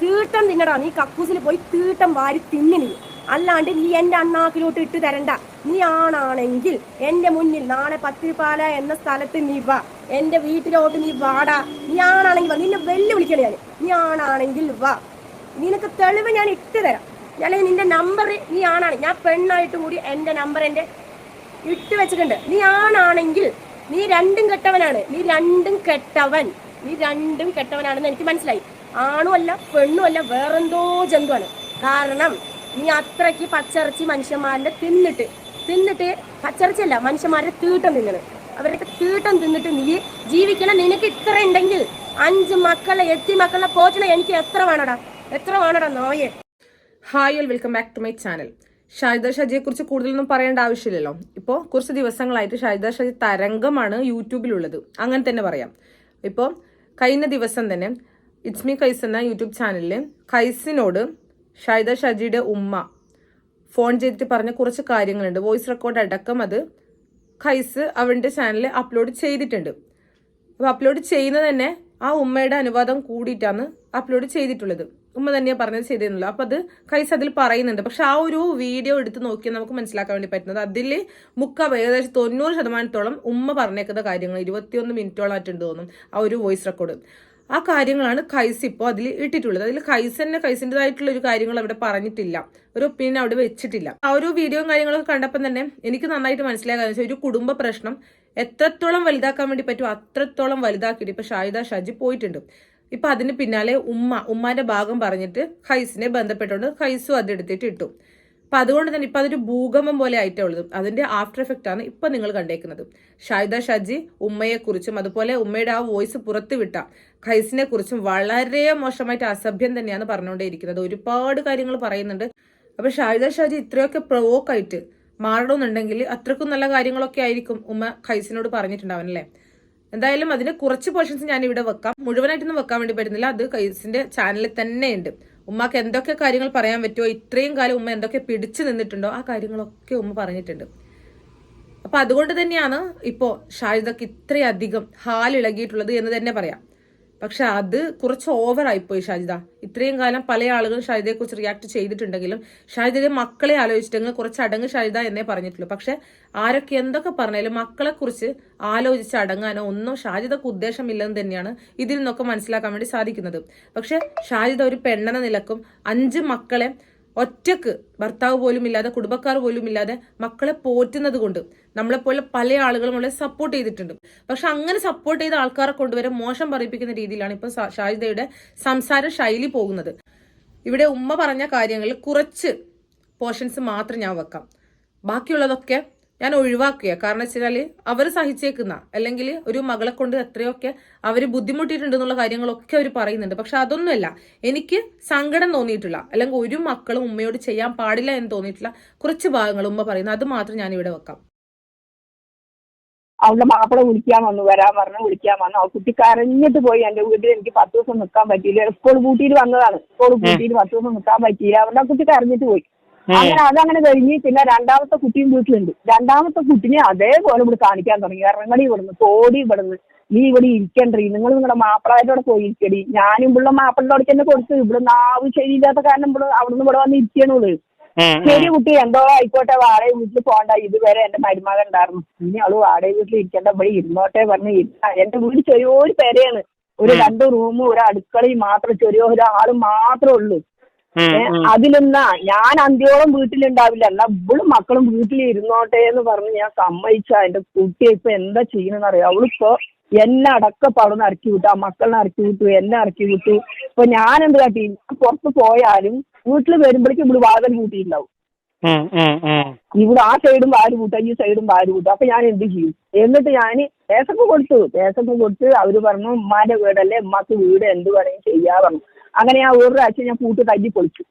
തീട്ടം തിന്നടാ. നീ കക്കൂസിൽ പോയി തീട്ടം വാരി തിന്നിനി അല്ലാണ്ട് നീ എന്റെ അണ്ണാക്കിലോട്ട് ഇട്ട് തരണ്ട. നീ ആണാണെങ്കിൽ എന്റെ മുന്നിൽ നാളെ പത്തിരിപ്പാല എന്ന സ്ഥലത്ത് നീ വാ. എന്റെ വീട്ടിലോട്ട് നീ വാടാ. നീ ആണാണെങ്കിൽ വാ. നിന്നെ വെല്ലുവിളിക്കണ ഞാൻ നീ ആണാണെങ്കിൽ വാ. നിനക്ക് തെളിവ് ഞാൻ ഇട്ട് തരാം. അല്ലെങ്കിൽ നിന്റെ നമ്പർ നീ ആണാണ്. ഞാൻ പെണ്ണായിട്ട് കൂടി എന്റെ നമ്പർ എന്റെ ഇട്ട് വെച്ചിട്ടുണ്ട്. നീ ആണാണെങ്കിൽ നീ രണ്ടും കെട്ടവനാണ്. നീ രണ്ടും കെട്ടവൻ. നീ രണ്ടും കെട്ടവനാണെന്ന് എനിക്ക് മനസ്സിലായി. ആണുമല്ല പെണ്ണുമല്ല വേറെന്തോ ജന്തുവാണ്. കാരണം നീ അത്രയ്ക്ക് പച്ചിറച്ചി മനുഷ്യന്മാരുടെ തിന്നിട്ട് തിന്നിട്ട് പച്ചിറച്ചിയല്ല മനുഷ്യന്മാരുടെ തീട്ടം തിന്നണ്. അവരുടെ തീട്ടം തിന്നിട്ട് നീ ജീവിക്കണം നിനക്ക് ഇത്ര ഉണ്ടെങ്കിൽ അഞ്ച് മക്കളെ എത്തി മക്കളെ പോറ്റണം എനിക്ക് എത്ര വേണടാ? എത്ര വേണടാ നോയെ? Hi all welcome back to my channel Shahida ഷാജിയെ കുറിച്ച് കൂടുതലൊന്നും പറയേണ്ട ആവശ്യമില്ലല്ലോ. ഇപ്പോൾ കുറച്ച് ദിവസങ്ങളായിട്ട് ഷാഹിദ ഷാജി തരംഗമാണ് യൂട്യൂബിലുള്ളത്. അങ്ങനെ തന്നെ പറയാം. ഇപ്പോൾ കഴിഞ്ഞ ദിവസം തന്നെ ഇറ്റ്സ് മീ കൈസ് എന്ന യൂട്യൂബ് ചാനലിൽ കൈസിനോട് ഷൈദ ഷജിയുടെ ഉമ്മ ഫോൺ ചെയ്തിട്ട് പറഞ്ഞ കുറച്ച് കാര്യങ്ങളുണ്ട്. വോയിസ് റെക്കോർഡ് അടക്കം അത് കൈസ് അവന്റെ ചാനലിൽ അപ്ലോഡ് ചെയ്തിട്ടുണ്ട്. അപ്പോൾ അപ്ലോഡ് ചെയ്യുന്നത് തന്നെ ആ ഉമ്മയുടെ അനുവാദം കൂടിയിട്ടാണ് അപ്ലോഡ് ചെയ്തിട്ടുള്ളത്. ഉമ്മ തന്നെയാണ് പറഞ്ഞത് ചെയ്തിരുന്നുള്ളൂ അപ്പോൾ അത് കൈസ് അതിൽ പറയുന്നുണ്ട്. പക്ഷെ ആ ഒരു വീഡിയോ എടുത്ത് നോക്കിയാൽ നമുക്ക് മനസ്സിലാക്കാൻ വേണ്ടി പറ്റുന്നത് അതിൽ മുക്ക ഏകദേശം തൊണ്ണൂറ് ശതമാനത്തോളം ഉമ്മ പറഞ്ഞേക്കുന്ന കാര്യങ്ങൾ ഇരുപത്തിയൊന്ന് മിനിറ്റോളം ആയിട്ടുണ്ട് തോന്നും ആ ഒരു വോയിസ് റെക്കോർഡ് ആ കാര്യങ്ങളാണ് കൈസ് ഇപ്പോൾ അതിൽ ഇട്ടിട്ടുള്ളത്. അതിൽ കൈസ് തന്നെ കൈസിന്റെതായിട്ടുള്ള ഒരു കാര്യങ്ങൾ അവിടെ പറഞ്ഞിട്ടില്ല. ഒരു ഒപ്പീനിയൻ അവിടെ വെച്ചിട്ടില്ല. ആ ഒരു വീഡിയോയും കാര്യങ്ങളൊക്കെ കണ്ടപ്പം തന്നെ എനിക്ക് നന്നായിട്ട് മനസ്സിലായ കാര്യം ഒരു കുടുംബ പ്രശ്നം എത്രത്തോളം വലുതാക്കാൻ വേണ്ടി പറ്റുമോ അത്രത്തോളം വലുതാക്കിയിട്ട് ഇപ്പൊ ഷാഹിദ ഷാജി പോയിട്ടുണ്ട്. ഇപ്പൊ അതിന് പിന്നാലെ ഉമ്മ ഉമ്മാന്റെ ഭാഗം പറഞ്ഞിട്ട് ഖൈസിനെ ബന്ധപ്പെട്ടുകൊണ്ട് ഖൈസും അതെടുത്തിട്ട് ഇട്ടു. അപ്പൊ അതുകൊണ്ട് തന്നെ ഇപ്പൊ അതൊരു ഭൂകമ്പം പോലെ ആയിട്ടേ ഉള്ളത് അതിന്റെ ആഫ്റ്റർ എഫക്റ്റ് ആണ് ഇപ്പൊ നിങ്ങൾ കണ്ടേക്കുന്നത്. ഷാഹിദ ഷാജി ഉമ്മയെക്കുറിച്ചും അതുപോലെ ഉമ്മയുടെ ആ വോയിസ് പുറത്തുവിട്ട ഖൈസിനെ കുറിച്ചും വളരെ മോശമായിട്ട് അസഭ്യം തന്നെയാണ് പറഞ്ഞുകൊണ്ടേയിരിക്കുന്നത്. ഒരുപാട് കാര്യങ്ങൾ പറയുന്നുണ്ട്. അപ്പൊ ഷാഹിദ ഷാജി ഇത്രയൊക്കെ പ്രൊവോക്കായിട്ട് മാറണമെന്നുണ്ടെങ്കിൽ അത്രക്കും നല്ല കാര്യങ്ങളൊക്കെ ആയിരിക്കും ഉമ്മ ഖൈസിനോട് പറഞ്ഞിട്ടുണ്ടാവനല്ലേ എന്തായാലും അതിന് കുറച്ച് പോർഷൻസ് ഞാൻ ഇവിടെ വെക്കാം. മുഴുവനായിട്ടൊന്നും വെക്കാൻ വേണ്ടി പറ്റുന്നില്ല. അത് കൈസിന്റെ ചാനലിൽ തന്നെ ഉണ്ട് ഉമ്മക്ക് എന്തൊക്കെ കാര്യങ്ങൾ പറയാൻ പറ്റുമോ ഇത്രയും കാലം ഉമ്മ എന്തൊക്കെ പിടിച്ചു നിന്നിട്ടുണ്ടോ ആ കാര്യങ്ങളൊക്കെ ഉമ്മ പറഞ്ഞിട്ടുണ്ട്. അപ്പൊ അതുകൊണ്ട് തന്നെയാണ് ഇപ്പോ ഷാഹിദക്ക് ഇത്രയധികം ഹാലിളകിയിട്ടുള്ളത് എന്ന് തന്നെ പറയാം. പക്ഷെ അത് കുറച്ച് ഓവർ പോയി ഷാജിദ. ഇത്രയും കാലം പല ആളുകളും ഷാജിദയെ കുറിച്ച് റിയാക്ട് ചെയ്തിട്ടുണ്ടെങ്കിലും ഷാജിദയുടെ മക്കളെ ആലോചിച്ചിട്ടെങ്കിൽ കുറച്ച് അടങ്ങ് ഷാജിദ എന്നേ പറഞ്ഞിട്ടുള്ളൂ. പക്ഷെ ആരൊക്കെ എന്തൊക്കെ പറഞ്ഞാലും മക്കളെ കുറിച്ച് ആലോചിച്ച് അടങ്ങാനോ ഒന്നും ഷാജിദക്ക് ഉദ്ദേശമില്ലെന്ന് തന്നെയാണ് ഇതിൽ നിന്നൊക്കെ മനസ്സിലാക്കാൻ വേണ്ടി സാധിക്കുന്നത്. പക്ഷെ ഷാജിദ ഒരു പെണ്ണെന്ന നിലക്കും അഞ്ച് മക്കളെ ഒറ്റയ്ക്ക് ഭർത്താവ് പോലും ഇല്ലാതെ കുടുംബക്കാർ പോലും ഇല്ലാതെ മക്കളെ പോറ്റുന്നത് കൊണ്ട് നമ്മളെപ്പോലെ പല ആളുകളും നമ്മളെ സപ്പോർട്ട് ചെയ്തിട്ടുണ്ട്. പക്ഷെ അങ്ങനെ സപ്പോർട്ട് ചെയ്ത ആൾക്കാരെ കൊണ്ടുവരെ മോശം പറയിപ്പിക്കുന്ന രീതിയിലാണ് ഇപ്പൊ ഷാജിദയുടെ സംസാര ശൈലി പോകുന്നത്. ഇവിടെ ഉമ്മ പറഞ്ഞ കാര്യങ്ങളിൽ കുറച്ച് പോർഷൻസ് മാത്രം ഞാൻ വെക്കാം. ബാക്കിയുള്ളതൊക്കെ ഞാൻ ഒഴിവാക്കുക. കാരണം വെച്ചാൽ അവർ സഹിച്ചേക്കുന്ന അല്ലെങ്കിൽ ഒരു മകളെ കൊണ്ട് എത്രയൊക്കെ അവർ ബുദ്ധിമുട്ടിയിട്ടുണ്ടെന്നുള്ള കാര്യങ്ങളൊക്കെ അവർ പറയുന്നുണ്ട്. പക്ഷെ അതൊന്നുമല്ല. എനിക്ക് സങ്കടം തോന്നിയിട്ടില്ല. അല്ലെങ്കിൽ ഒരു മക്കളും ഉമ്മയോട് ചെയ്യാൻ പാടില്ല എന്ന് തോന്നിയിട്ടില്ല. കുറച്ച് ഭാഗങ്ങൾ ഉമ്മ പറയുന്നു. അത് മാത്രം ഞാൻ ഇവിടെ വെക്കാം. അവളുടെ മാപ്പിള വിളിക്കാൻ വന്നു. വരാൻ പറഞ്ഞു വിളിക്കാൻ വന്നു. അവൾ കുട്ടി കരഞ്ഞിട്ട് പോയി. എന്റെ വീട്ടിൽ എനിക്ക് പത്ത് ദിവസം നിൽക്കാൻ പറ്റിയില്ല. സ്കൂൾ പൂട്ടിയിൽ വന്നതാണ്. സ്കൂൾ പൂട്ടിയിൽ പത്ത് ദിവസം നിൽക്കാൻ പറ്റിയില്ല. അവരുടെ കുട്ടി കരഞ്ഞിട്ട് പോയി. അങ്ങനെ അതങ്ങനെ കഴിഞ്ഞ് പിന്നെ രണ്ടാമത്തെ കുട്ടിയും വീട്ടിലുണ്ട്. രണ്ടാമത്തെ കുട്ടിനെ അതേപോലെ ഇവിടെ കാണിക്കാൻ തുടങ്ങി. ഇറങ്ങടി ഇവിടുന്ന് തോടി ഇവിടുന്ന്. നീ ഇവിടെ ഇരിക്കണ്ടീ നിങ്ങൾ നിങ്ങളുടെ മാപ്പിളായിട്ടോടെ പോയി ഇരിക്കടി. ഞാനും ഇവിടെ മാപ്പിളോടെ തന്നെ കൊടുത്തു ഇവിടെ നാവ് ശരിയില്ലാത്ത കാരണം ഇവിടെ അവിടുന്ന് ഇവിടെ വന്ന് ഇരിക്കണുള്ളൂ. ശരി കുട്ടി എന്തോ ആയിക്കോട്ടെ വാടക വീട്ടിൽ പോണ്ട ഇതുവരെ എന്റെ മരുമകൻ ഉണ്ടായിരുന്നു. ഇനി അവൾ വാടക വീട്ടിൽ ഇരിക്കേണ്ട. ഇവിടെ ഇരുന്നോട്ടെ പറഞ്ഞ് ഇരുന്ന. എന്റെ വീട് ചെറിയൊരു പെരയാണ്. ഒരു രണ്ട് റൂമും ഒരു അടുക്കളയും മാത്രം ചെറിയ ഒരാളും മാത്രമേ ഉള്ളൂ. അതിലെന്നാ ഞാൻ അന്ത്യോളം വീട്ടിലുണ്ടാവില്ല. എന്നാ ഇവളും മക്കളും വീട്ടിൽ ഇരുന്നോട്ടെ എന്ന് പറഞ്ഞ് ഞാൻ സമ്മതിച്ച എന്റെ കുട്ടിയെ ഇപ്പൊ എന്താ ചെയ്യണെന്ന് അറിയാം അവളിപ്പോ എന്നെ പടന്ന് ഇറക്കി വിട്ടു ആ മക്കളിനെ ഇറക്കി വിട്ടു എന്നെ ഇറക്കി വിട്ടു. ഇപ്പൊ ഞാൻ എന്ത് കാട്ടി? പുറത്ത് പോയാലും വീട്ടിൽ വരുമ്പോഴേക്കും ഇവിടെ വാതിൽ കൂട്ടിയിട്ടുണ്ടാവും ഇവിടെ ആ സൈഡും വാര് കൂട്ടാം ഈ സൈഡും വാര് കൂട്ടാം അപ്പൊ ഞാൻ എന്ത് ചെയ്യും? എന്നിട്ട് ഞാൻ കേസൊക്കെ കൊടുത്തു. കേസൊക്കെ കൊടുത്ത് അവർ പറഞ്ഞു ഉമ്മാന്റെ വീടല്ലേ? ഉമ്മാക്ക് വീട് എന്ത് വേണമെങ്കിലും ചെയ്യാ പറഞ്ഞു. അങ്ങനെ ആ ഒരാഴ്ച ഞാൻ കൂട്ട് തല്ലി പൊളിച്ചു.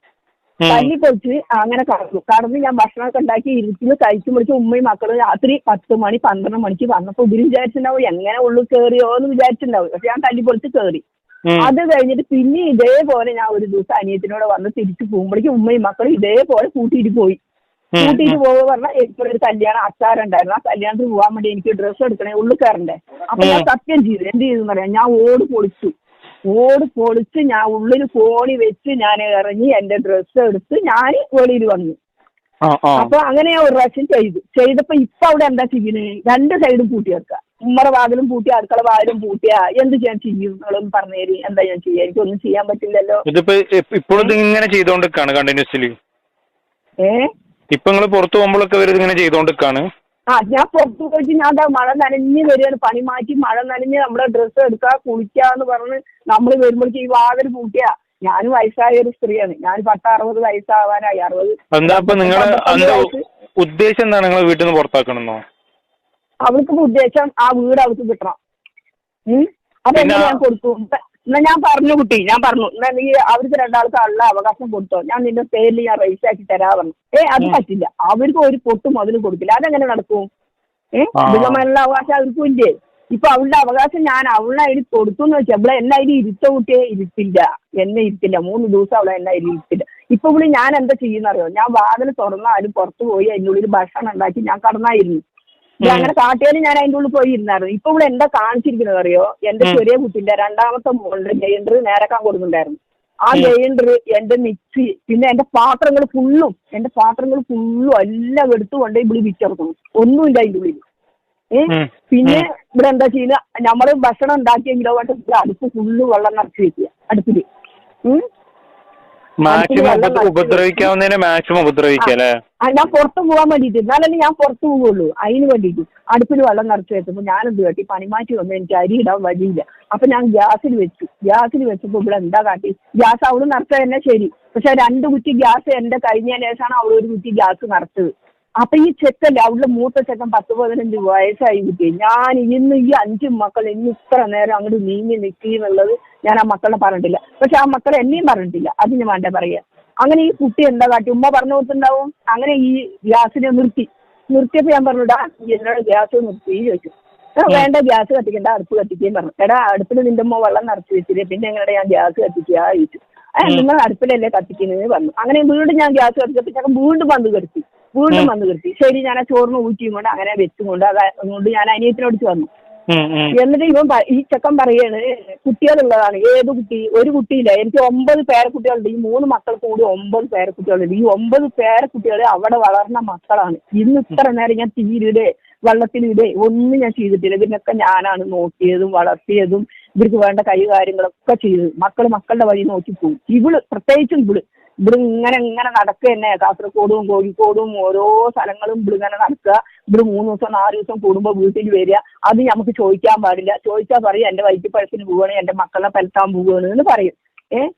തല്ലി പൊളിച്ച് അങ്ങനെ കടന്നു. കടന്ന് ഞാൻ ഭക്ഷണമൊക്കെ ഉണ്ടാക്കി ഇരുന്ന് കഴിച്ചു പിടിച്ച് ഉമ്മയും മക്കളും രാത്രി പത്ത് മണി പന്ത്രണ്ട് മണിക്ക് വന്നപ്പോ ഇവർ വിചാരിച്ചിട്ടുണ്ടാവും എങ്ങനെ ഉള്ളു കേറിയോ എന്ന് വിചാരിച്ചിട്ടുണ്ടാവും. പക്ഷെ ഞാൻ തല്ലി പൊളിച്ച് കേറി. അത് കഴിഞ്ഞിട്ട് പിന്നെ ഇതേപോലെ ഞാൻ ഒരു ദിവസം അനിയത്തിനോട് വന്ന് തിരിച്ചു പോകുമ്പോഴേക്കും ഉമ്മയും മക്കളും ഇതേപോലെ കൂട്ടിയിട്ട് പോയി. കൂട്ടിയിട്ട് പോകുക പറഞ്ഞാൽ എനിക്കൊരു ഒരു കല്യാണം അച്ചാരം ഉണ്ടായിരുന്നു. ആ കല്യാണത്തിന് പോകാൻ വേണ്ടി എനിക്ക് ഡ്രസ്സ് എടുക്കണേ ഉള്ളു കയറണ്ടേ. അപ്പൊ ഞാൻ സത്യം ചെയ്തു. എന്ത് ചെയ്തു പറയാം ഞാൻ ഓട് പൊളിച്ചു. ഓട് പൊളിച്ച് ഞാൻ ഉള്ളിൽ കോണി വെച്ച് ഞാൻ ഇറങ്ങി എന്റെ ഡ്രസ്സ് എടുത്ത് ഞാൻ വെളിയിൽ വന്നു. അപ്പൊ അങ്ങനെ ഞാൻ ഒരു പ്രാവശ്യം ചെയ്തു. ചെയ്തപ്പോ ഇപ്പൊ അവിടെ എന്താ ചെയ്യുന്നത് രണ്ട് സൈഡും പൂട്ടി വെക്കുക ഉമ്മറ വാതിലും പൂട്ടി അടുക്കള വാതിലും പൂട്ടിയ. എന്ത് ഞാൻ ചെയ്യും? പറഞ്ഞേരി എന്താ ഞാൻ ചെയ്യാ? എനിക്കൊന്നും ചെയ്യാൻ പറ്റില്ലല്ലോ. ഇപ്പോഴും ഇങ്ങനെ ചെയ്തോണ്ടിരിക്കാണ് കണ്ടിന്യൂസ്ലി. ഏ? ഇപ്പൊ നിങ്ങൾ പുറത്തു പോകുമ്പോഴൊക്കെ ഇങ്ങനെ ചെയ്തോണ്ടിരിക്കാണ് ആ ഞാൻ പുറത്തു പോയിട്ട് ഞാൻ മഴ നനഞ്ഞ് വരികയാണ്. പണി മാറ്റി മഴ നനഞ്ഞ് നമ്മുടെ ഡ്രസ്സ് എടുക്കുക കുളിക്കാന്ന് പറഞ്ഞ് നമ്മൾ വരുമ്പോഴേക്ക് ഈ വാതിൽ പൂട്ടിയ. ഞാൻ വയസ്സായ ഒരു സ്ത്രീയാണ്. ഞാൻ പത്ത് അറുപത് വയസ്സാവാനായി. അറുപത് എന്താ നിങ്ങളെ. ഉദ്ദേശം എന്താണ് വീട്ടിൽ നിന്ന് പുറത്താക്കണമെന്നോ അവൾക്ക് ഉദ്ദേശം ആ വീട് അവൾക്ക് കിട്ടണം? അതെങ്ങനെ ഞാൻ കൊടുത്തു എന്നാ ഞാൻ പറഞ്ഞു കുട്ടി ഞാൻ പറഞ്ഞു എന്നാ നീ അവർക്ക് രണ്ടാൾക്ക് ഉള്ള അവകാശം കൊടുത്തോ ഞാൻ നിന്റെ പേരിൽ ഞാൻ റേസ് ആക്കി തരാ പറഞ്ഞു. ഏ അത് പറ്റില്ല. അവർക്ക് ഒരു പൊട്ടും അതിന് കൊടുക്കില്ല. അതെങ്ങനെ നടക്കും? ഏഹ്. മൃഗമല്ല അവകാശം അവർക്കും ഇല്ലേ? ഇപ്പൊ അവളുടെ അവകാശം ഞാൻ അവളെ അതിൽ കൊടുത്തു എന്ന് വെച്ചാൽ അവളെ എന്നെ അതിൽ ഇരുത്ത കുട്ടിയെ ഇരുത്തില്ല. എന്നെ ഇരുത്തില്ല. മൂന്ന് ദിവസം അവളെ എന്നെ അതിൽ ഇരുത്തില്ല. ഇപ്പൊ ഇവിടെ ഞാൻ എന്താ ചെയ്യുന്നറിയോ? ഞാൻ വാതിൽ തുറന്നാലും പുറത്തു പോയി അതിനുള്ളിൽ ഭക്ഷണം ഉണ്ടാക്കി ഞാൻ കടന്നായിരുന്നു. ഇത് അങ്ങനെ കാട്ടിയാലും ഞാൻ അതിന്റെ ഉള്ളിൽ പോയി ഇരുന്നായിരുന്നു. ഇപ്പൊ ഇവിടെ എന്താ കാണിച്ചിരിക്കുന്നത് അറിയോ? എന്റെ ചെറിയ കുട്ടിന്റെ രണ്ടാമത്തെ മോളുടെ ജയണ്ടർ നേരക്കാൻ കൊടുക്കുന്നുണ്ടായിരുന്നു. ആ ഗ്രൈൻഡർ എന്റെ മിക്സി പിന്നെ എന്റെ പാത്രങ്ങൾ ഫുള്ളും എന്റെ പാത്രങ്ങൾ ഫുള്ളും എല്ലാം എടുത്തുകൊണ്ട് ഇവിടെ വിറ്റിറക്കുന്നു ഒന്നുമില്ല അതിന്റെ ഉള്ളിൽ. ഏഹ് പിന്നെ ഇവിടെ എന്താ ചെയ്യുന്നത് നമ്മൾ ഭക്ഷണം ഉണ്ടാക്കിയെങ്കിലോ അടുപ്പ് ഫുള്ള് വെള്ളം നിറച്ച് വെക്കുക. അടുപ്പിൽ. ഉം? മാക്സിമം ഉപദ്രവിക്കാവുന്നതിനെ മാക്സിമം ഉപദ്രവിക്കുക അല്ലേ? ഞാൻ പുറത്തു പോകാൻ വേണ്ടിയിട്ട്. എന്നാലല്ലേ ഞാൻ പുറത്തു പോവുള്ളൂ. അതിന് വേണ്ടിയിട്ട്. അടുപ്പിൽ വെള്ളം നിറച്ചു വെച്ചപ്പോൾ ഞാൻ എന്ത് കാട്ടി? പണിമാറ്റി വന്നു. എനിക്ക് അരി ഇടാൻ വഴിയില്ല. അപ്പൊ ഞാൻ ഗ്യാസിൽ വെച്ചു. ഗ്യാസിൽ വെച്ചപ്പോൾ ഇവിടെ എന്താ കാട്ടി? ഗ്യാസ് അവൾ നിറച്ചത് തന്നെ ശരി. പക്ഷെ രണ്ട് കുറ്റി ഗ്യാസ് എന്റെ കഴിഞ്ഞതിന് ശേഷമാണ് അവൾ ഒരു കുറ്റി ഗ്യാസ് നിറച്ചത്. അപ്പൊ ഈ ചെക്കല്ലേ അവിടെ മൂത്ത ചെക്കൻ പത്ത് പതിനഞ്ച് വയസ്സായി കിട്ടി ഞാൻ ഇന്ന് ഈ അഞ്ച് മക്കൾ ഇന്ന് ഇത്ര നേരം അങ്ങോട്ട് നീങ്ങി നിൽക്കി എന്നുള്ളത് ഞാൻ ആ മക്കളെ പറഞ്ഞിട്ടില്ല. പക്ഷെ ആ മക്കളെ എന്നെയും പറഞ്ഞിട്ടില്ല. അത് ഞാൻ വേണ്ട പറയാ. അങ്ങനെ ഈ കുട്ടി എന്താ കാട്ടി? ഉമ്മ പറഞ്ഞു കൊടുത്തുണ്ടാവും അങ്ങനെ ഈ ഗ്യാസിനെ നിർത്തി. നിർത്തിയപ്പോ ഞാൻ പറഞ്ഞുടാ എന്നോട് ഗ്യാസ് നിർത്തി. ചോദിച്ചു. വേണ്ട ഗ്യാസ് കത്തിക്കണ്ട അടുപ്പ് കത്തിക്കുകയും പറഞ്ഞു. എടാ അടുപ്പിൽ നിന്റെ ഉമ്മ വെള്ളം നിറച്ചു വെച്ചില്ലേ. പിന്നെ എങ്ങനെ ഞാൻ ഗ്യാസ് കത്തിക്കുക ചോദിച്ചു. നിങ്ങൾ അടുപ്പിലല്ലേ കത്തിക്കുന്നത് പറഞ്ഞു. അങ്ങനെ വീണ്ടും ഞാൻ ഗ്യാസ് കത്തിച്ചപ്പോൾ വീണ്ടും പന്ത് കെടുത്തി വീണ്ടും വന്ന് കിട്ടി ശരി ഞാൻ ആ ചോറിന് ഊറ്റിയും കൊണ്ട് അങ്ങനെ വെച്ചും കൊണ്ട് അതുകൊണ്ട് ഞാൻ അനിയത്തിനോട് വന്നു. എന്നിട്ട് ഇവൻ ഈ ചെക്കൻ പറയാണ് കുട്ടികളുള്ളതാണ്. ഏത് കുട്ടി? ഒരു കുട്ടിയില്ല. എനിക്ക് ഒമ്പത് പേരക്കുട്ടികളുണ്ട്. ഈ മൂന്ന് മക്കൾ കൂടി ഒമ്പത് പേരക്കുട്ടികളുണ്ട്. ഈ ഒമ്പത് പേരക്കുട്ടികൾ അവിടെ വളർന്ന മക്കളാണ്. ഇന്ന് ഇത്ര നേരം ഞാൻ തീരിടെ വെള്ളത്തിലിടെ ഒന്നും ഞാൻ ചെയ്തിട്ടില്ല. ഇതിനൊക്കെ ഞാനാണ് നോക്കിയതും വളർത്തിയതും. ഇവർക്ക് വേണ്ട കൈകാര്യങ്ങളൊക്കെ ചെയ്തത് മക്കൾ മക്കളുടെ വഴി നോക്കി പോകും ഇവൾ പ്രത്യേകിച്ചും ഇവൾ ഇവിടെ ഇങ്ങനെ ഇങ്ങനെ നടക്കുക തന്നെ കാസർഗോഡും കോഴിക്കോടും ഓരോ സ്ഥലങ്ങളും ഇവിടെ ഇങ്ങനെ നടക്കുക. ഇവിടെ മൂന്ന് ദിവസം നാല് ദിവസം കൂടുമ്പോൾ വീട്ടിൽ വരിക. അത് നമുക്ക് ചോദിക്കാൻ പാടില്ല. ചോദിച്ചാൽ പറയും എന്റെ വൈദ്യപ്പഴത്തിന് പോവുകയാണ് എന്റെ മക്കളെ പലത്താൻ പോവുകയാണ് എന്ന് പറയും. ഏഹ്.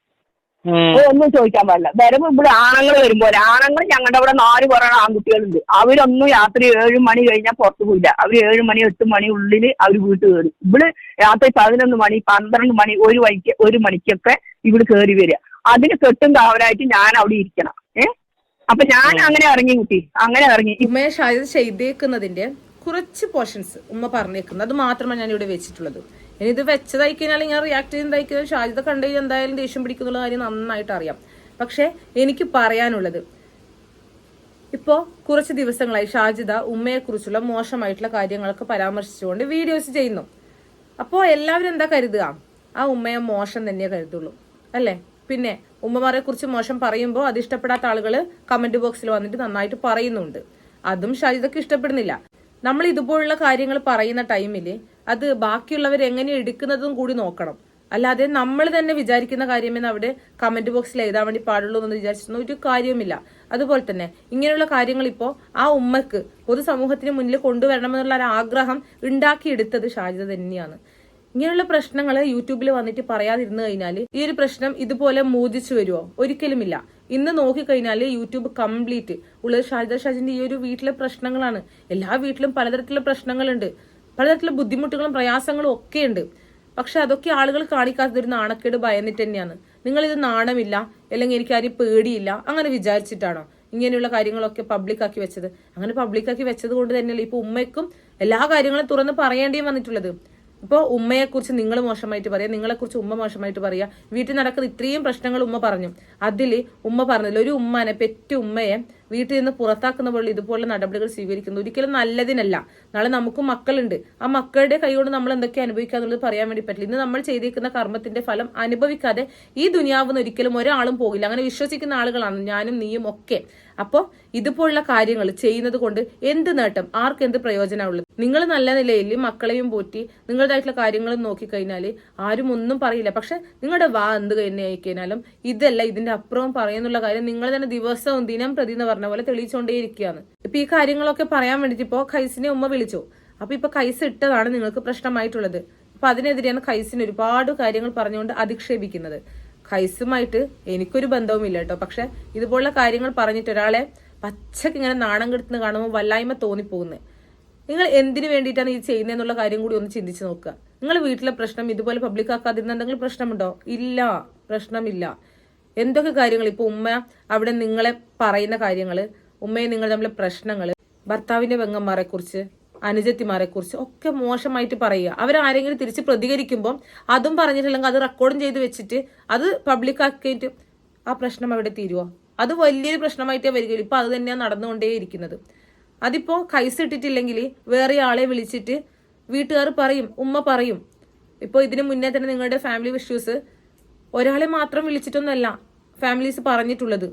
ഒന്നും ചോദിക്കാൻ പാടില്ല. വരുമ്പോ ഇവിടെ ആണുങ്ങൾ വരുമ്പോൾ ആണുങ്ങൾ ഞങ്ങളുടെ അവിടെ നാല് കുറേ ആൺകുട്ടികളുണ്ട്. അവരൊന്നും രാത്രി ഏഴ് മണി കഴിഞ്ഞാൽ പുറത്തു പോയില്ല അവർ ഏഴ് മണി എട്ട് മണി ഉള്ളിൽ അവർ വീട്ടിൽ കയറി. ഇവിടെ രാത്രി പതിനൊന്ന് മണി പന്ത്രണ്ട് മണി ഒരു വൈക്ക് ഒരു മണിക്കൊക്കെ ഇവിടെ കയറി വരിക. അതിന് കെട്ടും കാവലായിട്ട് ഞാൻ അവിടെ ഇരിക്കണം. ഏഹ് അപ്പൊ ഞാൻ അങ്ങനെ ഇറങ്ങി കുട്ടി. അങ്ങനെ ഇറങ്ങി. ഉമേഷ് അത് ചെയ്തേക്കുന്നതിന്റെ കുറച്ച് പോർഷൻസ് ഉമ്മ പറഞ്ഞേക്കുന്നത്. അത് മാത്രമാണ് ഞാൻ ഇവിടെ വെച്ചിട്ടുള്ളത്. ഇനി ഇത് വെച്ചതായി കഴിഞ്ഞാൽ ഞാൻ റിയാക്ട് ചെയ്യുന്നതായി കഴിഞ്ഞാൽ ഷാജിദ കണ്ടു കഴിഞ്ഞാൽ എന്തായാലും ദേഷ്യം പിടിക്കുന്നുള്ള കാര്യം നന്നായിട്ട് അറിയാം. പക്ഷെ എനിക്ക് പറയാനുള്ളത്. ഇപ്പോ കുറച്ച് ദിവസങ്ങളായി ഷാജിദ ഉമ്മയെക്കുറിച്ചുള്ള മോശമായിട്ടുള്ള കാര്യങ്ങളൊക്കെ പരാമർശിച്ചുകൊണ്ട് വീഡിയോസ് ചെയ്യുന്നു. അപ്പോൾ എല്ലാവരും എന്താ കരുതുക? ആ ഉമ്മയെ മോശം തന്നെ കരുതുള്ളൂ. അല്ലേ? പിന്നെ ഉമ്മമാരെ കുറിച്ച് മോശം പറയുമ്പോൾ അത് ഇഷ്ടപ്പെടാത്ത ആളുകൾ കമന്റ് ബോക്സിൽ വന്നിട്ട് നന്നായിട്ട് പറയുന്നുണ്ട്. അതും ഷാജിതക്ക് ഇഷ്ടപ്പെടുന്നില്ല. നമ്മൾ ഇതുപോലുള്ള കാര്യങ്ങൾ പറയുന്ന ടൈമിൽ അത് ബാക്കിയുള്ളവർ എങ്ങനെ എടുക്കുന്നതും കൂടി നോക്കണം. അല്ലാതെ നമ്മൾ തന്നെ വിചാരിക്കുന്ന കാര്യമെന്ന് അവിടെ കമന്റ് ബോക്സിൽ എഴുതാൻ വേണ്ടി പാടുള്ളൂ എന്ന് വിചാരിച്ചിരുന്ന ഒരു കാര്യവുമില്ല. അതുപോലെ തന്നെ ഇങ്ങനെയുള്ള കാര്യങ്ങൾ ഇപ്പോൾ ആ ഉമ്മക്ക് പൊതുസമൂഹത്തിന് മുന്നിൽ കൊണ്ടുവരണമെന്നുള്ള ഒരു ആഗ്രഹം ഉണ്ടാക്കിയെടുത്തത് ഷാജിത തന്നെയാണ്. ഇങ്ങനെയുള്ള പ്രശ്നങ്ങൾ യൂട്യൂബിൽ വന്നിട്ട് പറയാതിരുന്നു കഴിഞ്ഞാൽ ഈ ഒരു പ്രശ്നം ഇതുപോലെ മോചിച്ചു വരുമോ ഒരിക്കലുമില്ല. ഇന്ന് നോക്കിക്കഴിഞ്ഞാൽ യൂട്യൂബ് കംപ്ലീറ്റ്. ഉള്ളത് ഷാജിദ ഷാജിന്റെ ഈ ഒരു വീട്ടിലെ പ്രശ്നങ്ങളാണ്. എല്ലാ വീട്ടിലും പലതരത്തിലുള്ള പ്രശ്നങ്ങളുണ്ട്. പലതരത്തിലുള്ള ബുദ്ധിമുട്ടുകളും പ്രയാസങ്ങളും ഒക്കെ ഉണ്ട് പക്ഷെ അതൊക്കെ ആളുകൾ കാണിക്കാത്തൊരു നാണക്കേട് ഭയന്നിട്ട് തന്നെയാണ്. നിങ്ങൾ ഇത് നാണമില്ല അല്ലെങ്കിൽ എനിക്ക് ആരും പേടിയില്ല അങ്ങനെ വിചാരിച്ചിട്ടാണോ ഇങ്ങനെയുള്ള കാര്യങ്ങളൊക്കെ പബ്ലിക്കാക്കി വെച്ചത്? അങ്ങനെ പബ്ലിക്കാക്കി വെച്ചത് കൊണ്ട് തന്നെയല്ലേ ഇപ്പൊ ഉമ്മയ്ക്കും എല്ലാ കാര്യങ്ങളും തുറന്ന് പറയേണ്ടിയും വന്നിട്ടുള്ളത്. ഇപ്പോൾ ഉമ്മയെക്കുറിച്ച് നിങ്ങൾ മോശമായിട്ട് പറയാം നിങ്ങളെക്കുറിച്ച് ഉമ്മ മോശമായിട്ട് പറയുക വീട്ടിൽ നടക്കുന്ന ഇത്രയും പ്രശ്നങ്ങൾ ഉമ്മ പറഞ്ഞു. അതിൽ ഉമ്മ പറഞ്ഞില്ല ഒരു ഉമ്മനെ പെറ്റ ഉമ്മയെ വീട്ടിൽ നിന്ന് പുറത്താക്കുന്ന പോലെ ഇതുപോലുള്ള നടപടികൾ സ്വീകരിക്കുന്നത് ഒരിക്കലും നല്ലതിനല്ല. നാളെ നമുക്ക് മക്കളുണ്ട്. ആ മക്കളുടെ കൈകൊണ്ട് നമ്മൾ എന്തൊക്കെ അനുഭവിക്കുക എന്നുള്ളത് പറയാൻ വേണ്ടി പറ്റില്ല. ഇന്ന് നമ്മൾ ചെയ്തിരിക്കുന്ന കർമ്മത്തിന്റെ ഫലം അനുഭവിക്കാതെ ഈ ദുനിയാവുന്ന ഒരിക്കലും ഒരാളും പോകില്ല. അങ്ങനെ വിശ്വസിക്കുന്ന ആളുകളാണ് ഞാനും നീയും ഒക്കെ. അപ്പോൾ ഇതുപോലുള്ള കാര്യങ്ങൾ ചെയ്യുന്നത് കൊണ്ട് എന്ത് നേട്ടം? ആർക്ക് എന്ത് പ്രയോജനമുള്ളത്? നിങ്ങൾ നല്ല നിലയിൽ മക്കളെയും പോറ്റി നിങ്ങളുടേതായിട്ടുള്ള കാര്യങ്ങളും നോക്കിക്കഴിഞ്ഞാൽ ആരും ഒന്നും പറയില്ല. പക്ഷെ നിങ്ങളുടെ വാ എന്ത് ആയിക്കഴിഞ്ഞാലും ഇതല്ല ഇതിന്റെ അപ്പുറവും പറയുന്നുള്ള കാര്യം നിങ്ങൾ തന്നെ ദിവസവും ദിനം പ്രതി എന്ന് പറഞ്ഞ പോലെ തെളിയിച്ചുകൊണ്ടേയിരിക്കുകയാണ് ഇപ്പൊ ഈ കാര്യങ്ങളൊക്കെ പറയാൻ വേണ്ടിട്ട് ഇപ്പോ ഖൈസിനെ ഉമ്മ വിളിച്ചു. അപ്പൊ ഇപ്പൊ ഖൈസ് ഇട്ടതാണ് നിങ്ങൾക്ക് പ്രശ്നമായിട്ടുള്ളത്. അപ്പൊ അതിനെതിരെയാണ് ഖൈസിന് ഒരുപാട് കാര്യങ്ങൾ പറഞ്ഞുകൊണ്ട് അധിക്ഷേപിക്കുന്നത്. ഖൈസുമായിട്ട് എനിക്കൊരു ബന്ധവുമില്ല കേട്ടോ. പക്ഷെ ഇതുപോലുള്ള കാര്യങ്ങൾ പറഞ്ഞിട്ട് ഒരാളെ പച്ചക്ക് ഇങ്ങനെ നാണം കെടുത്തുന്ന കാണുമ്പോൾ വല്ലായ്മ തോന്നിപ്പോകുന്നത് നിങ്ങൾ എന്തിനു വേണ്ടിയിട്ടാണ് ഈ ചെയ്യുന്നതെന്നുള്ള കാര്യം കൂടി ഒന്ന് ചിന്തിച്ച് നോക്കുക. നിങ്ങൾ വീട്ടിലെ പ്രശ്നം ഇതുപോലെ പബ്ലിക് ആക്കാതിരുന്ന എന്തെങ്കിലും പ്രശ്നമുണ്ടോ? ഇല്ല. പ്രശ്നമില്ല. എന്തൊക്കെ കാര്യങ്ങൾ? ഇപ്പൊ ഉമ്മ അവിടെ നിങ്ങളെ പറയുന്ന കാര്യങ്ങൾ ഉമ്മയെ നിങ്ങൾ തമ്മിലെ പ്രശ്നങ്ങൾ കുറിച്ച് അനുജത്തിമാരെ കുറിച്ച് ഒക്കെ മോശമായിട്ട് പറയുക. അവരാരെങ്കിലും തിരിച്ച് പ്രതികരിക്കുമ്പോൾ അതും പറഞ്ഞിട്ടില്ലെങ്കിൽ അത് റെക്കോർഡും ചെയ്ത് വെച്ചിട്ട് അത് പബ്ലിക് ആക്കിയിട്ട് ആ പ്രശ്നം അവിടെ തീരുവോ? അത് വലിയൊരു പ്രശ്നമായിട്ടേ വരികയുള്ളൂ. ഇപ്പൊ അത് തന്നെയാണ് നടന്നുകൊണ്ടേയിരിക്കുന്നത്. അതിപ്പോ കൈസ് ഇട്ടിട്ടില്ലെങ്കിൽ വേറെ ആളെ വിളിച്ചിട്ട് വീട്ടുകാർ പറയും ഉമ്മ പറയും. ഇപ്പോൾ ഇതിനു മുന്നേ തന്നെ നിങ്ങളുടെ ഫാമിലി ഇഷ്യൂസ് ഒരാളെ മാത്രം വിളിച്ചിട്ടൊന്നല്ല ഫാമിലീസ് പറഞ്ഞിട്ടുള്ളത്.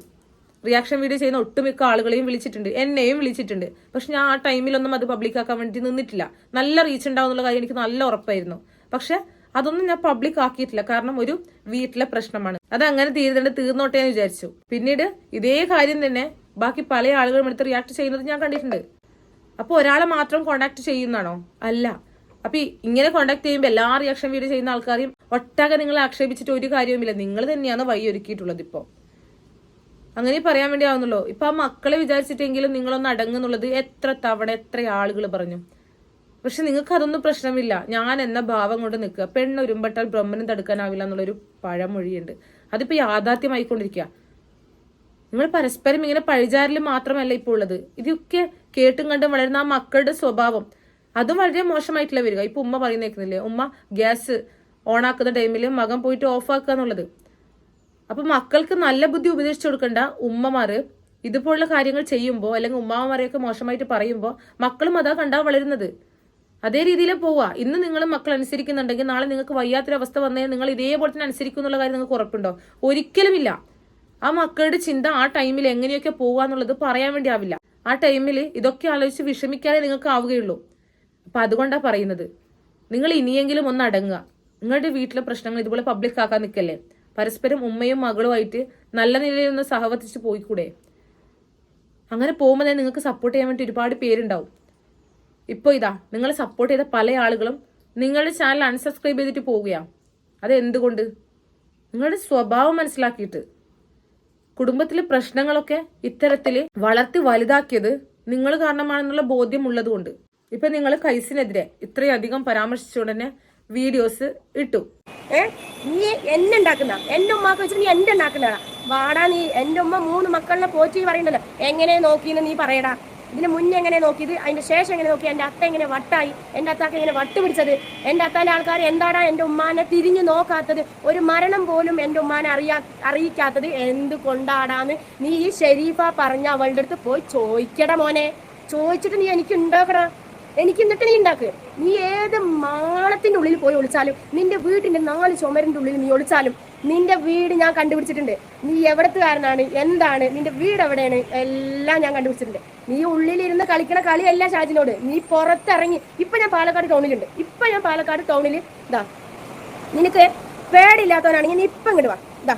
റിയാക്ഷൻ വീഡിയോ ചെയ്യുന്ന ഒട്ടുമിക്ക ആളുകളെയും വിളിച്ചിട്ടുണ്ട്. എന്നെയും വിളിച്ചിട്ടുണ്ട്. പക്ഷെ ഞാൻ ആ ടൈമിലൊന്നും അത് പബ്ലിക്കാക്കാൻ വേണ്ടി നിന്നിട്ടില്ല. നല്ല റീച്ച് ഉണ്ടാവും എന്നുള്ള കാര്യം എനിക്ക് നല്ല ഉറപ്പായിരുന്നു. പക്ഷെ അതൊന്നും ഞാൻ പബ്ലിക് ആക്കിയിട്ടില്ല. കാരണം ഒരു വീട്ടിലെ പ്രശ്നമാണ്. അത് അങ്ങനെ തീരുന്നുണ്ട് തീർന്നോട്ടെ എന്ന് വിചാരിച്ചു. പിന്നീട് ഇതേ കാര്യം തന്നെ ബാക്കി പല ആളുകളും എടുത്ത് റിയാക്ട് ചെയ്യുന്നത് ഞാൻ കണ്ടിട്ടുണ്ട്. അപ്പോൾ ഒരാളെ മാത്രം കോണ്ടാക്ട് ചെയ്യുന്നതാണോ? അല്ല. അപ്പൊ ഇങ്ങനെ കോണ്ടാക്ട് ചെയ്യുമ്പോൾ എല്ലാ റിയാക്ഷൻ വീഡിയോ ചെയ്യുന്ന ആൾക്കാരെയും ഒട്ടാകെ നിങ്ങളെ ആക്ഷേപിച്ചിട്ട് ഒരു കാര്യവുമില്ല. നിങ്ങൾ തന്നെയാണ് വഴി ഒരുക്കിയിട്ടുള്ളത് ഇപ്പോ. അങ്ങനെ പറയാൻ വേണ്ടി ആവുന്നുള്ളൂ. ഇപ്പൊ ആ മക്കളെ വിചാരിച്ചിട്ടെങ്കിലും നിങ്ങളൊന്ന് അടങ്ങുന്നുള്ളത് എത്ര തവണ എത്ര ആളുകൾ പറഞ്ഞു. പക്ഷെ നിങ്ങൾക്ക് അതൊന്നും പ്രശ്നമില്ല. ഞാൻ എന്ന ഭാവം കൊണ്ട് നിൽക്കുക. പെണ്ണ് ഒരുമ്പെട്ടാൽ ബ്രഹ്മനും തടുക്കാനാവില്ല എന്നുള്ളൊരു പഴമൊഴിയുണ്ട്. അതിപ്പോ യാഥാർത്ഥ്യമായിക്കൊണ്ടിരിക്കുക. നിങ്ങൾ പരസ്പരം ഇങ്ങനെ പഴിചാരൽ മാത്രമല്ല ഇപ്പോൾ ഉള്ളത്. ഇതൊക്കെ കേട്ടും കണ്ടും വളരുന്ന ആ മക്കളുടെ സ്വഭാവം. അതും വളരെ മോശമായിട്ടുള്ള വരിക. ഇപ്പൊ ഉമ്മ പറയുന്നേക്കുന്നില്ലേ ഉമ്മ ഗ്യാസ് ഓണാക്കുന്ന ടൈമിൽ മകൻ പോയിട്ട് ഓഫ് ആക്കുക എന്നുള്ളത്. അപ്പൊ മക്കൾക്ക് നല്ല ബുദ്ധി ഉപദേശിച്ചു കൊടുക്കേണ്ട ഉമ്മമാര് ഇതുപോലുള്ള കാര്യങ്ങൾ ചെയ്യുമ്പോൾ അല്ലെങ്കിൽ ഉമ്മാമാരെയൊക്കെ മോശമായിട്ട് പറയുമ്പോൾ മക്കളും അതാ കണ്ടാ വളരുന്നത്. അതേ രീതിയിൽ പോവുക. ഇന്ന് നിങ്ങൾ മക്കൾ അനുസരിക്കുന്നുണ്ടെങ്കിൽ നാളെ നിങ്ങൾക്ക് വയ്യാത്തൊരവസ്ഥ വന്നാൽ നിങ്ങൾ ഇതേപോലെ തന്നെ അനുസരിക്കും എന്നുള്ള കാര്യം നിങ്ങൾക്ക് ഉറപ്പുണ്ടോ? ഒരിക്കലുമില്ല. ആ മക്കളുടെ ചിന്ത ആ ടൈമിൽ എങ്ങനെയൊക്കെ പോവുക എന്നുള്ളത് പറയാൻ വേണ്ടി ആവില്ല. ആ ടൈമിൽ ഇതൊക്കെ ആലോചിച്ച് വിഷമിക്കാതെ നിങ്ങൾക്ക് ആവുകയുള്ളൂ. അപ്പൊ അതുകൊണ്ടാ പറയുന്നത്. നിങ്ങൾ ഇനിയെങ്കിലും ഒന്ന് അടങ്ങുക. നിങ്ങളുടെ വീട്ടിലെ പ്രശ്നങ്ങൾ ഇതുപോലെ പബ്ലിക് ആക്കാൻ നിൽക്കല്ലേ? പരസ്പരം ഉമ്മയും മകളുമായിട്ട് നല്ല നിലയിൽ ഒന്ന് സഹവർത്തിച്ച് പോയിക്കൂടെ? അങ്ങനെ പോകുമ്പോൾ തന്നെ നിങ്ങൾക്ക് സപ്പോർട്ട് ചെയ്യാൻ വേണ്ടി ഒരുപാട് പേരുണ്ടാവും. ഇപ്പോൾ ഇതാ നിങ്ങളെ സപ്പോർട്ട് ചെയ്ത പല ആളുകളും നിങ്ങളുടെ ചാനൽ അൺസബ്സ്ക്രൈബ് ചെയ്തിട്ട് പോവുകയാണ് അത് എന്തുകൊണ്ട് നിങ്ങളുടെ സ്വഭാവം മനസ്സിലാക്കിയിട്ട്. കുടുംബത്തിലെ പ്രശ്നങ്ങളൊക്കെ ഇത്തരത്തിൽ വളർത്തി വലുതാക്കിയത് നിങ്ങൾ കാരണമാണെന്നുള്ള ബോധ്യം ഉള്ളതുകൊണ്ട്. ഇപ്പൊ നിങ്ങൾ കൈസിനെതിരെ ഇത്രയധികം പരാമർശിച്ചുകൊണ്ട് വീഡിയോസ് ഇട്ടു. ഏ? നീ എന്നെ ഉണ്ടാക്കുന്ന? എന്റെ ഉമ്മാക്ക് വെച്ചിട്ട് നീ എന്റെ ഉണ്ടാക്കുന്നതാ? വാടാ നീ. എന്റെ ഉമ്മ മൂന്ന് മക്കളിനെ പോറ്റി പറയണ്ടല്ലോ എങ്ങനെ നോക്കിന്ന് നീ പറയടാ. ഇതിന് മുന്നേ എങ്ങനെ നോക്കിയത്? അതിന്റെ ശേഷം എങ്ങനെ നോക്കി? എന്റെ അത്ത എങ്ങനെ വട്ടായി? എന്റെ അത്താക്ക് എങ്ങനെ വട്ട് പിടിച്ചത്? എന്റെ അത്താന്റെ ആൾക്കാർ എന്താടാ എന്റെ ഉമ്മാനെ തിരിഞ്ഞു നോക്കാത്തത്? ഒരു മരണം പോലും എന്റെ ഉമ്മാനെ അറിയാ അറിയിക്കാത്തത് എന്ത് കൊണ്ടാടാന്ന് നീ ഈ ഷെരീഫ പറഞ്ഞ അവളുടെ അടുത്ത് പോയി ചോദിക്കട മോനെ. ചോദിച്ചിട്ട് നീ എനിക്ക് ഉണ്ടാക്കടാ. എനിക്ക് എന്നിട്ട് നീ ഉണ്ടാക്ക് നീ ഏത് മാളത്തിന്റെ ഉള്ളിൽ പോയി ഒളിച്ചാലും നിന്റെ വീട്ടിന്റെ നാല് ചുമരിന്റെ ഉള്ളിൽ നീ ഒളിച്ചാലും നിന്റെ വീട് ഞാൻ കണ്ടുപിടിച്ചിട്ടുണ്ട്. നീ എവിടത്തുകാരനാണ്? എന്താണ്? നിന്റെ വീട് എവിടെയാണ്? എല്ലാം ഞാൻ കണ്ടുപിടിച്ചിട്ടുണ്ട്. നീ ഉള്ളിലിരുന്ന് കളിക്കണ കളിയല്ല ഷാജിനോട്. നീ പുറത്തിറങ്ങി ഇപ്പൊ ഞാൻ പാലക്കാട് ടൗണിലുണ്ട് ഇപ്പൊ ഞാൻ പാലക്കാട് ടൗണിൽ ഇതാ നിനക്ക് പേടില്ലാത്തവനാണെങ്കിൽ നീ ഇപ്പം ഇങ്ങോട്ട് വാ. ഇതാ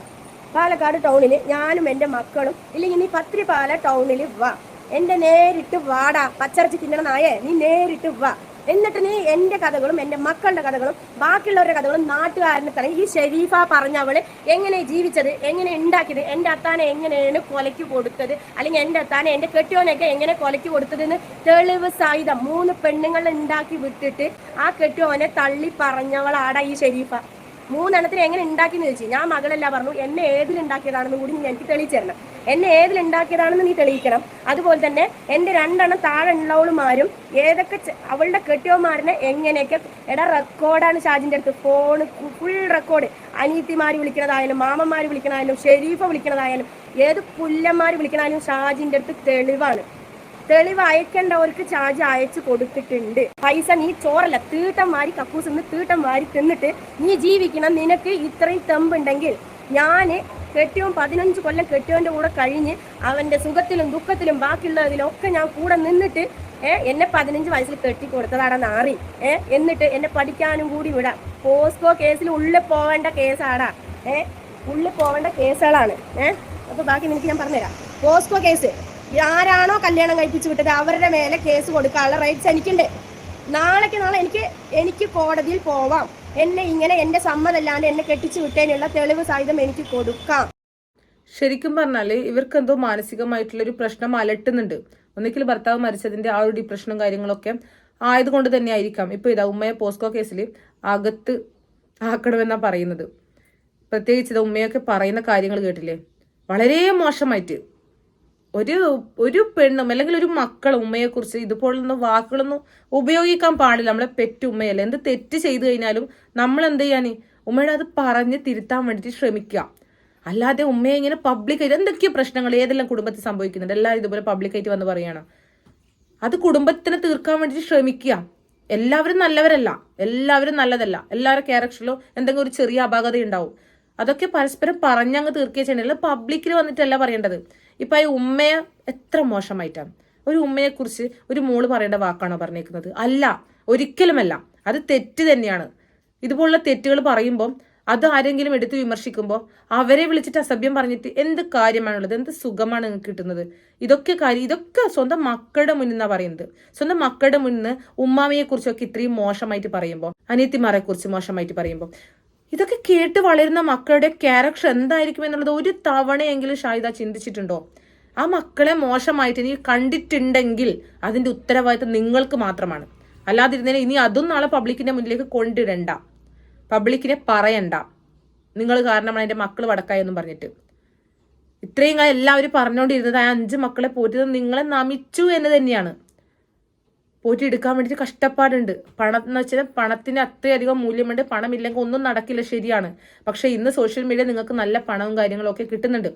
പാലക്കാട് ടൗണിൽ ഞാനും എന്റെ മക്കളും ഇല്ലെങ്കിൽ നീ പത്രിപാല ടൗണിൽ വാ. എന്റെ നേരിട്ട് വാടാ പച്ചറച്ചി തിന്നണ നായേ നീ നേരിട്ട് വാ. എന്നിട്ട് നീ എന്റെ കഥകളും എന്റെ മക്കളുടെ കഥകളും ബാക്കിയുള്ളവരുടെ കഥകളും നാട്ടുകാരനെ തന്നെ ഈ ഷെരീഫ പറഞ്ഞവൾ എങ്ങനെ ജീവിച്ചത് എങ്ങനെ ഉണ്ടാക്കിയത് എന്റെ അത്താനെ എങ്ങനെയാണ് കൊലയ്ക്ക് കൊടുത്തത് അല്ലെങ്കിൽ എന്റെ അത്താനെ എന്റെ കെട്ടിയോനൊക്കെ എങ്ങനെ കൊലയ്ക്ക് കൊടുത്തതെന്ന് തെളിവ് സഹിതം മൂന്ന് പെണ്ണുങ്ങളെ ഉണ്ടാക്കി വിട്ടിട്ട് ആ കെട്ടിയോനെ തള്ളി പറഞ്ഞവളാടാ ഈ ഷെരീഫ. മൂന്നെണ്ണത്തിന് എങ്ങനെ ഉണ്ടാക്കിയെന്ന് ചോദിച്ചു. ഞാൻ മകളല്ല പറഞ്ഞു എന്നെ ഏതിലുണ്ടാക്കിയതാണെന്ന് കൂടി എനിക്ക് തെളിയിച്ചു തരണം എന്നെ ഏതിലുണ്ടാക്കിയതാണെന്ന് നീ തെളിയിക്കണം. അതുപോലെ തന്നെ എന്റെ രണ്ടെണ്ണം താഴെ ഉള്ളവളുമാരും ഏതൊക്കെ അവളുടെ കെട്ടിയവന്മാരനെ എങ്ങനെയൊക്കെ എടാ റെക്കോർഡാണ് ഷാജിന്റെ അടുത്ത്. Phone full record. അനീത്തിമാര് വിളിക്കണതായാലും മാമന്മാര് വിളിക്കണതായാലും ഷെരീഫ വിളിക്കണതായാലും ഏത് പുല്ലന്മാര് വിളിക്കണതായാലും ഷാജിന്റെ അടുത്ത് തെളിവാണ്. തെളിവ് അയക്കേണ്ടവർക്ക് ചാർജ് അയച്ചു കൊടുത്തിട്ടുണ്ട്. പൈസ നീ ചോറല്ല തീട്ടം വാരി കക്കൂസ് നിന്ന് തീട്ടം വാരി തിന്നിട്ട് നീ ജീവിക്കണം. നിനക്ക് ഇത്രയും തെമ്പുണ്ടെങ്കിൽ ഞാൻ കെട്ടിയോൻ പതിനഞ്ച് കൊല്ലം കെട്ടിയോന്റെ കൂടെ കഴിഞ്ഞ് അവന്റെ സുഖത്തിലും ദുഃഖത്തിലും ബാക്കിയുള്ളതിലൊക്കെ ഞാൻ കൂടെ നിന്നിട്ട് എന്നെ പതിനഞ്ച് വയസ്സിൽ കെട്ടി കൊടുത്തതാടാ ഏ എന്നിട്ട് എന്നെ പഠിക്കാനും കൂടി വിടാം. പോസ്കോ കേസിൽ ഉള്ളിൽ പോവേണ്ട കേസാടാ. ഏ ഉള്ളിൽ പോവേണ്ട കേസുകളാണ്. ഏ അപ്പൊ ബാക്കി നിനക്ക് ഞാൻ പറഞ്ഞുതരാം. പോസ്കോ കേസ് ആരാണോ കല്യാണം കഴിപ്പിച്ചു വിട്ടത് അവരുടെ മേലെ കേസ് കൊടുക്കാനുള്ള റൈറ്റ്സ് എനിക്കുണ്ട്. നാളേക്ക് നാളെ എനിക്ക് എനിക്ക് കോടതിയിൽ പോവാം. എന്നെ ഇങ്ങനെ എന്റെ സമ്മതല്ലാണ്ട് എന്നെ കെട്ടിച്ചു വിട്ടതിനുള്ള തെളിവ് സഹിതം എനിക്ക് കൊടുക്കാം. ശരിക്കും പറഞ്ഞാൽ ഇവർക്ക് എന്തോ മാനസികമായിട്ടുള്ള ഒരു പ്രശ്നം അലട്ടുന്നുണ്ട്. ഒന്നിക്കൽ ഭർത്താവ് മരിച്ചതിന്റെ ആ ഒരു ഡിപ്രഷനും കാര്യങ്ങളൊക്കെ ആയതുകൊണ്ട് തന്നെ ആയിരിക്കാം ഇപ്പൊ ഇതാ ഉമ്മയെ പോസ്കോ കേസിൽ അകത്ത് ആക്കണമെന്നാ പറയുന്നത്. പ്രത്യേകിച്ച് ഇത് ഉമ്മയൊക്കെ പറയുന്ന കാര്യങ്ങൾ കേട്ടില്ലേ? വളരെ മോശമായിട്ട് ഒരു ഒരു പെണ്ണും അല്ലെങ്കിൽ ഒരു മക്കളും ഉമ്മയെക്കുറിച്ച് ഇതുപോലൊന്നും വാക്കുകളൊന്നും ഉപയോഗിക്കാൻ പാടില്ല. നമ്മളെ പെറ്റ് ഉമ്മയല്ല? എന്ത് തെറ്റ് ചെയ്തു കഴിഞ്ഞാലും നമ്മൾ എന്ത് ചെയ്യാൻ ഉമ്മയുടെ അത് പറഞ്ഞ് തിരുത്താൻ വേണ്ടിയിട്ട് ശ്രമിക്കുക. അല്ലാതെ ഉമ്മയെ ഇങ്ങനെ പബ്ലിക്കായിട്ട് എന്തൊക്കെയോ പ്രശ്നങ്ങൾ ഏതെല്ലാം കുടുംബത്തിൽ സംഭവിക്കുന്നുണ്ട്. എല്ലാവരും ഇതുപോലെ പബ്ലിക്കായിട്ട് വന്ന് പറയണം. അത് കുടുംബത്തിനെ തീർക്കാൻ വേണ്ടിയിട്ട് ശ്രമിക്കുക. എല്ലാവരും നല്ലവരല്ല. എല്ലാവരും നല്ലതല്ല. എല്ലാവരുടെ ക്യാരക്ടറിലോ എന്തെങ്കിലും ഒരു ചെറിയ അപാകത ഉണ്ടാവും അതൊക്കെ പരസ്പരം പറഞ്ഞങ്ങ് തീർക്കുക ചെയ്യണ്ടല്ല പബ്ലിക്കിൽ വന്നിട്ടല്ല പറയേണ്ടത്. ഇപ്പൊ ഈ ഉമ്മയെ എത്ര മോശമായിട്ടാണ് ഒരു ഉമ്മയെ കുറിച്ച് ഒരു മോൾ പറയേണ്ട വാക്കാണോ പറഞ്ഞേക്കുന്നത്? അല്ല. ഒരിക്കലുമല്ല. അത് തെറ്റ് തന്നെയാണ്. ഇതുപോലുള്ള തെറ്റുകൾ പറയുമ്പോൾ അത് ആരെങ്കിലും എടുത്ത് വിമർശിക്കുമ്പോൾ അവരെ വിളിച്ചിട്ട് അസഭ്യം പറഞ്ഞിട്ട് എന്ത് കാര്യമാണുള്ളത്? എന്ത് സുഖമാണ് നിങ്ങൾക്ക് കിട്ടുന്നത്? ഇതൊക്കെ കാര്യം ഇതൊക്കെ സ്വന്തം മക്കളുടെ മുന്നിൽ നിന്നാണ് പറയുന്നത്. സ്വന്തം മക്കളുടെ മുന്നിൽ ഉമ്മാമയെ കുറിച്ചൊക്കെ ഇത്രയും മോശമായിട്ട് പറയുമ്പോൾ അനിയത്തിമാരെ കുറിച്ച് മോശമായിട്ട് പറയുമ്പോൾ ഇതൊക്കെ കേട്ട് വളരുന്ന മക്കളുടെ ക്യാരക്ടർ എന്തായിരിക്കും എന്നുള്ളത് ഒരു തവണയെങ്കിലും ഷാഹിദ ചിന്തിച്ചിട്ടുണ്ടോ? ആ മക്കളെ മോശമായിട്ട് ഇനി കണ്ടിട്ടുണ്ടെങ്കിൽ അതിന്റെ ഉത്തരവാദിത്തം നിങ്ങൾക്ക് മാത്രമാണ്. അല്ലാതിരുന്നതിന് ഇനി അതും നാളെ പബ്ലിക്കിന്റെ മുന്നിലേക്ക് കൊണ്ടിടണ്ട പബ്ലിക്കിനെ പറയണ്ട. നിങ്ങൾ കാരണമാണ് എന്റെ മക്കൾ വടക്കായെന്നും പറഞ്ഞിട്ട്. ഇത്രയും കാലം എല്ലാവരും പറഞ്ഞുകൊണ്ടിരുന്നത് ആ അഞ്ച് മക്കളെ പോറ്റത് നിങ്ങളെ നമിച്ചു എന്ന് തന്നെയാണ്. പോറ്റി എടുക്കാൻ വേണ്ടിയിട്ട് കഷ്ടപ്പാടുണ്ട്. പണം എന്ന് വെച്ചാൽ പണത്തിന് അത്രയധികം മൂല്യമുണ്ട്. പണമില്ലെങ്കിൽ ഒന്നും നടക്കില്ല ശരിയാണ്. പക്ഷേ ഇന്ന് സോഷ്യൽ മീഡിയ നിങ്ങൾക്ക് നല്ല പണവും കാര്യങ്ങളും ഒക്കെ കിട്ടുന്നുണ്ട്.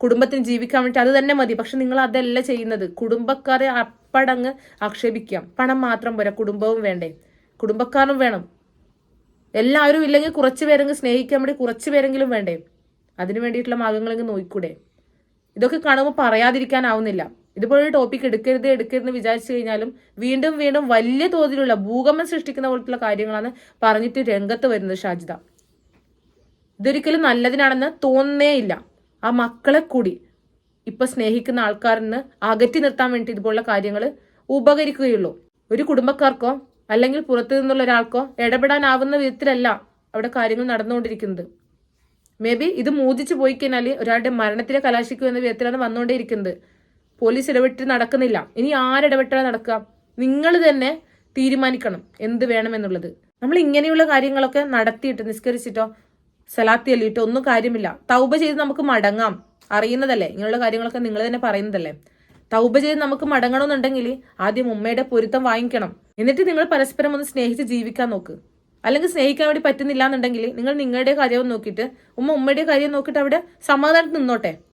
കുടുംബത്തിന് ജീവിക്കാൻ വേണ്ടി അത് തന്നെ മതി. പക്ഷെ നിങ്ങൾ അതല്ല ചെയ്യുന്നത്. കുടുംബക്കാരെ അപ്പടങ്ങ് ആക്ഷേപിക്കാം. പണം മാത്രം പോരാ. കുടുംബവും വേണ്ടേ. കുടുംബക്കാരും വേണം. എല്ലാവരും ഇല്ലെങ്കിൽ കുറച്ച് പേരെങ്കിലും സ്നേഹിക്കാൻ വേണ്ടി കുറച്ച് പേരെങ്കിലും വേണ്ടേ? അതിനു വേണ്ടിയിട്ടുള്ള മാർഗങ്ങളെങ്കിൽ നോക്കൂടെ ഇതൊക്കെ കാണുമ്പോൾ പറയാതിരിക്കാനാവുന്നില്ല. ഇതുപോലൊരു ടോപ്പിക് എടുക്കരുത് എടുക്കരുതെന്ന് വിചാരിച്ചു കഴിഞ്ഞാലും വീണ്ടും വീണ്ടും വലിയ തോതിലുള്ള ഭൂകമ്പം സൃഷ്ടിക്കുന്ന പോലത്തുള്ള കാര്യങ്ങളാണ് പറഞ്ഞിട്ട് രംഗത്ത് വരുന്നത് ഷാജിദ. ഇതൊരിക്കലും നല്ലതിനാണെന്ന് തോന്നുന്നേ ഇല്ല. ആ മക്കളെ കൂടി ഇപ്പൊ സ്നേഹിക്കുന്ന ആൾക്കാരിൽ നിന്ന് അകറ്റി നിർത്താൻ വേണ്ടി ഇതുപോലുള്ള കാര്യങ്ങൾ ഉപകരിക്കുകയുള്ളൂ. ഒരു കുടുംബക്കാർക്കോ അല്ലെങ്കിൽ പുറത്തു നിന്നുള്ള ഒരാൾക്കോ ഇടപെടാനാവുന്ന വിധത്തിലല്ല അവിടെ കാര്യങ്ങൾ നടന്നുകൊണ്ടിരിക്കുന്നത്. മേ ബി ഇത് മോദിച്ചു പോയി കഴിഞ്ഞാൽ ഒരാളുടെ മരണത്തിലെ കലാശിക്കും എന്ന വിധത്തിലാണ് വന്നുകൊണ്ടേയിരിക്കുന്നത്. പോലീസ് ഇടപെട്ട് നടക്കുന്നില്ല. ഇനി ആരിടപെട്ടാണ് നടക്കുക? നിങ്ങൾ തന്നെ തീരുമാനിക്കണം എന്ത് വേണമെന്നുള്ളത്. നമ്മൾ ഇങ്ങനെയുള്ള കാര്യങ്ങളൊക്കെ നടത്തിയിട്ട് നിസ്കരിച്ചിട്ടോ സലാത്തി അല്ലിട്ടോ ഒന്നും കാര്യമില്ല. തൗബ ചെയ്ത് നമുക്ക് മടങ്ങാം. അറിയുന്നതല്ലേ? ഇങ്ങനെയുള്ള കാര്യങ്ങളൊക്കെ നിങ്ങൾ തന്നെ പറയുന്നതല്ലേ? തൗബ ചെയ്ത് നമുക്ക് മടങ്ങണമെന്നുണ്ടെങ്കിൽ ആദ്യം ഉമ്മയുടെ പൊരുത്തം വാങ്ങിക്കണം. എന്നിട്ട് നിങ്ങൾ പരസ്പരം ഒന്ന് സ്നേഹിച്ച് ജീവിക്കാൻ നോക്ക്. അല്ലെങ്കിൽ സ്നേഹിക്കാൻ വേണ്ടി പറ്റുന്നില്ല എന്നുണ്ടെങ്കിൽ നിങ്ങൾ നിങ്ങളുടെ കാര്യം നോക്കിയിട്ട് ഉമ്മ ഉമ്മയുടെ കാര്യം നോക്കിയിട്ട് അവിടെ സമാധാനത്തിൽ നിന്നോട്ടെ.